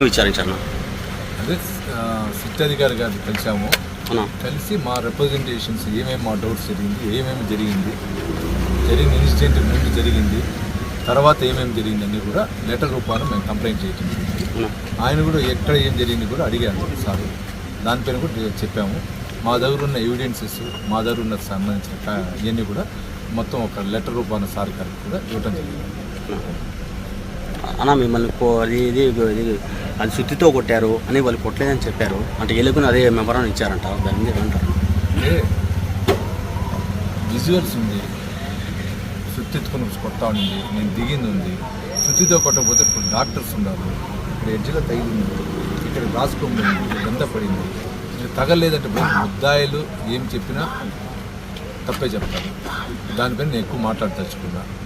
విచారించాను అదే సిట్ అధికారి గారిని కలిసాము కలిసి మా రిప్రజెంటేషన్స్ ఏమేమి మా డౌట్స్ జరిగింది ఏమేమి జరిగింది జరిగిన ఇన్సిడెంట్ ముందు జరిగింది తర్వాత ఏమేమి జరిగిందని కూడా లెటర్ రూపాన మేము కంప్లైంట్ చేయటం ఆయన కూడా ఎక్కడ ఏం జరిగింది కూడా అడిగారు సార్. దానిపైన కూడా చెప్పాము. మా దగ్గర ఉన్న ఎవిడెన్సెస్ మా దగ్గర ఉన్న సంబంధించిన ఇవన్నీ కూడా మొత్తం ఒక లెటర్ రూపాన సార్ గారికి కూడా ఇవ్వటం జరిగింది. అన్న మిమ్మల్ని కో- అది ఇది ఇది అది సుత్తితో కొట్టారు అని వాళ్ళు కొట్టలేదని చెప్పారు. అంటే ఎలుగుని అదే మెమరాన్ ఇచ్చారంట. దాని మీద అంటారు విజువల్స్ ఉంది. సుత్తెత్తుకుని కొట్టా ఉంది. నేను దిగింది ఉంది. సుత్తితో కొట్టకపోతే ఇప్పుడు డాక్టర్స్ ఉన్నారు. ఇక్కడ ఎడ్జ్లో తగిలింది. ఇక్కడ రాసుకోండి. గంత పడింది. ఇక్కడ తగలేదంటే ముద్దాయిలు ఏం చెప్పినా తప్పే చెప్తారు. దానిపైన నేను ఎక్కువ మాట్లాడదలుచుకున్నా.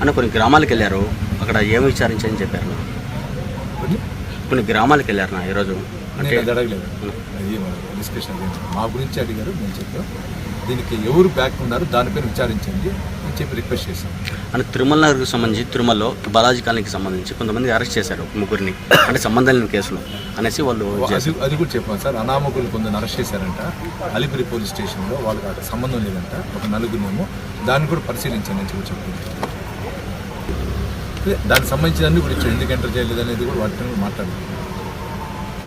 అంటే కొన్ని గ్రామాలకు వెళ్ళారు. అక్కడ ఏమి విచారించని చెప్పారు కొన్ని గ్రామాలకు వెళ్ళారు నా ఈరోజు అంటే అడగలేదు డిస్కషన్. మా గురించి అడిగారు నేను చెప్పాను దీనికి ఎవరు బ్యాక్ ఉన్నారు దానిపైన విచారించండి అని చెప్పి రిక్వెస్ట్ చేశాను అంటే తిరుమల నగర్కి సంబంధించి తిరుమలలో బాలాజీ కాలనీకి సంబంధించి కొంతమంది అరెస్ట్ చేశారు ముగ్గురిని. అంటే సంబంధం లేని కేసులో అనేసి వాళ్ళు అది అది కూడా చెప్పాను సార్. అనామకులు కొందరు అరెస్ట్ చేశారంట. అలిపిరి పోలీస్ స్టేషన్లో వాళ్ళకి సంబంధం లేదంట. ఒక నలుగురినేమో దాన్ని కూడా పరిశీలించండి అని చెప్పి చెప్పింది. అదే దానికి సంబంధించిన అన్ని కూడా ఇచ్చాడు ఎందుకు ఎంటర్ చేయలేదు అనేది కూడా వాటిని కూడా మాట్లాడుతున్నాం.